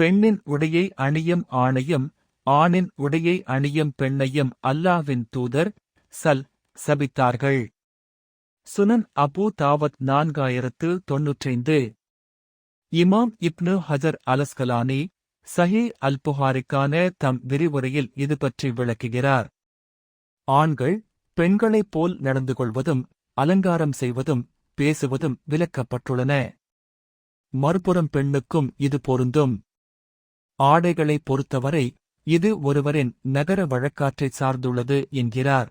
பெண்ணின் உடையை அணியும் ஆணையும் ஆணின் உடையை அணியும் பெண்ணையும் அல்லாவின் தூதர் சல் சபித்தார்கள். சுனன் அபு தாவத் நான்காயிரத்து தொன்னூற்றைந்து. இமாம் இப்னு ஹஜர் அலஸ்கலானி சஹி அல் புகாரிக்கான தம் விரிவுரையில் இது பற்றி விளக்குகிறார். ஆண்கள் பெண்களைப் போல் நடந்து கொள்வதும் அலங்காரம் செய்வதும் பேசுவதும் விலக்கப்பட்டுள்ளன மறுபுறம் பெண்ணுக்கும் இது பொருந்தும். ஆடைகளைப் பொறுத்தவரை இது ஒருவரின் நகர வழக்காற்றை சார்ந்துள்ளது என்கிறார்.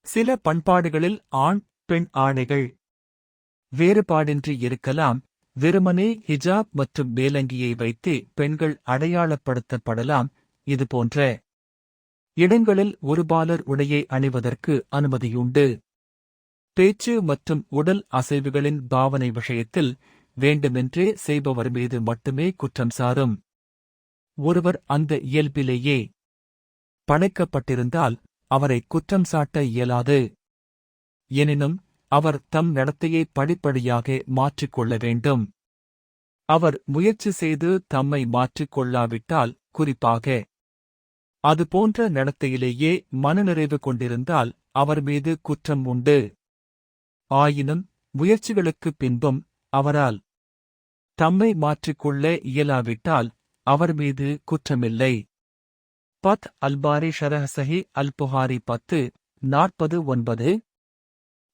சில பண்பாடுகளில் ஆண் பெண் ஆடைகள் வேறுபாடின்றி இருக்கலாம். வெறுமனே ஹிஜாப் மற்றும் வேலங்கியை வைத்து பெண்கள் அடையாளப்படுத்தப்படலாம். இது போன்ற இடங்களில் ஒருபாலர் உடையை அணிவதற்கு அனுமதியுண்டு. பேச்சு மற்றும் உடல் அசைவுகளின் பாவனை விஷயத்தில் வேண்டுமென்றே செய்பவர் மீது மட்டுமே குற்றம் சாரும். ஒருவர் அந்த இயல்பிலேயே படைக்கப்பட்டிருந்தால் அவரை குற்றம் சாட்ட இயலாது. எனினும் அவர் தம் நடத்தையை படிப்படியாக மாற்றிக்கொள்ள வேண்டும். அவர் முயற்சி செய்து தம்மை மாற்றிக் கொள்ளாவிட்டால் குறிப்பாக அதுபோன்ற நடத்தையிலேயே மனநிறைவு கொண்டிருந்தால் அவர் மீது குற்றம் உண்டு. ஆயினும் முயற்சிகளுக்குப் பின்பும் அவரால் தம்மை மாற்றிக்கொள்ள இயலாவிட்டால் அவர் மீது குற்றமில்லை. பத் அல்பாரி ஷரஹசஹி அல் புகாரி பத்து நாற்பது ஒன்பது.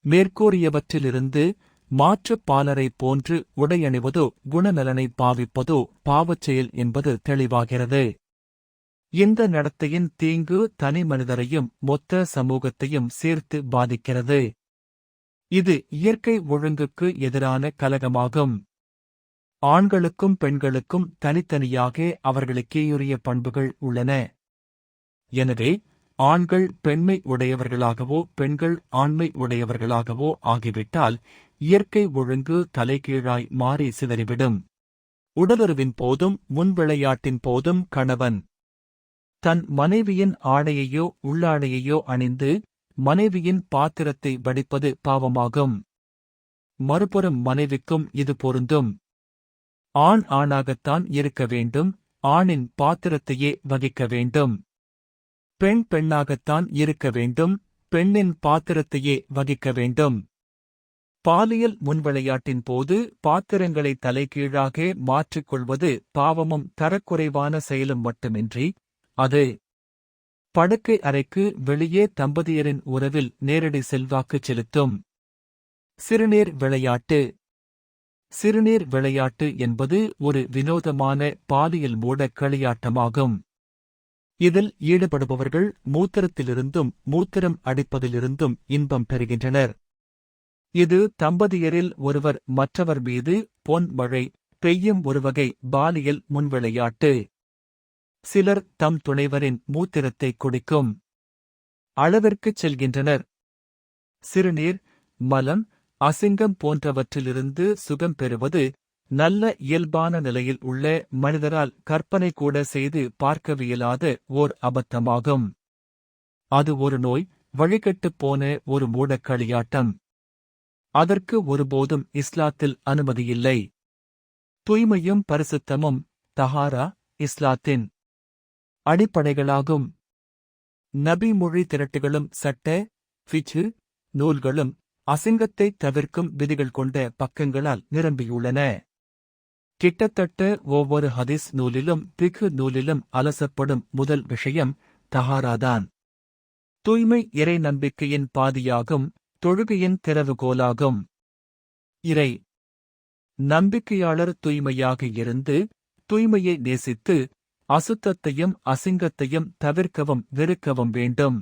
மேற்கூறியவற்றிலிருந்து மாற்றுப் பாலரைப் போன்று உடையணிவதோ குணநலனை பாவிப்பதோ பாவச் செயல் என்பது தெளிவாகிறது. இந்த நடத்தையின் தீங்கு தனி மனிதரையும் மொத்த சமூகத்தையும் சேர்த்து பாதிக்கிறது. இது இயற்கை ஒழுங்குக்கு எதிரான கலகமாகும். ஆண்களுக்கும் பெண்களுக்கும் தனித்தனியாக அவர்களுக்கேயுரிய பண்புகள் உள்ளன. எனவே ஆண்கள் பெண்மை உடையவர்களாகவோ பெண்கள் ஆண்மை உடையவர்களாகவோ ஆகிவிட்டால் இயற்கை ஒழுங்கு தலைகீழாய் மாறி சிதறிவிடும். உடலுறவின் போதும் முன்விளையாட்டின் போதும் கணவன். தன் மனைவியின் ஆடையையோ உள்ளாடையையோ அணிந்து மனைவியின் பாத்திரத்தை வடிப்பது பாவமாகும். மறுபுறம் மனைவிக்கும் இது பொருந்தும். ஆண் ஆணாகத்தான் இருக்க வேண்டும் ஆணின் பாத்திரத்தையே வகிக்க வேண்டும். பெண் பெண்ணாகத்தான் இருக்க வேண்டும் பெண்ணின் பாத்திரத்தையே வகிக்க வேண்டும். பாலியல் முன்விளையாட்டின் போது பாத்திரங்களை தலைகீழாக மாற்றிக்கொள்வது பாவமும் தரக்குறைவான செயலும் மட்டுமின்றி அது படுக்கை அறைக்கு வெளியே தம்பதியரின் உறவில் நேரடி செல்வாக்கு செலுத்தும். சிறுநீர் விளையாட்டு. சிறுநீர் விளையாட்டு என்பது ஒரு வினோதமான பாலியல் மூட களியாட்டமாகும். இதில் ஈடுபடுபவர்கள் மூத்திரத்திலிருந்தும் மூத்திரம் அடிப்பதிலிருந்தும் இன்பம் பெறுகின்றனர். இது தம்பதியரில் ஒருவர் மற்றவர் மீது பொன் மழை பெய்யும் ஒருவகை பாலியல் முன்விளையாட்டு. சிலர் தம் துணைவரின் மூத்திரத்தை குடிக்கும். அளவிற்குச் செல்கின்றனர். சிறுநீர் மலம் அசிங்கம் போன்றவற்றிலிருந்து சுகம் பெறுவது நல்ல இயல்பான நிலையில் உள்ள மனிதரால் கற்பனை கூட செய்து பார்க்கவியலாத ஓர் அபத்தமாகும். அது ஒரு நோய் வழிகட்டுப் போன ஒரு மூடக்களியாட்டம். அதற்கு ஒருபோதும் இஸ்லாத்தில் அனுமதியில்லை. தூய்மையும் பரிசுத்தமும் தஹாரா இஸ்லாத்தின் அடிப்படைகளாகும். நபி மொழி திரட்டுகளும் சட்ட ஃபிச்சு நூல்களும் அசிங்கத்தை தவிர்க்கும் விதிகள் கொண்ட பக்கங்களால் நிரம்பியுள்ளன. கிட்டத்தட்ட ஒவ்வொரு ஹதீஸ் நூலிலும் பிகு நூலிலும் அலசப்படும் முதல் விஷயம் தஹாராதான். தூய்மை இறை நம்பிக்கையின் பாதியாகும் தொழுகையின் திறவுகோலாகும். இறை நம்பிக்கையாளர் தூய்மையாக இருந்து தூய்மையை நேசித்து அசுத்தத்தையும் அசிங்கத்தையும் தவிர்க்கவும் வெறுக்கவும் வேண்டும்.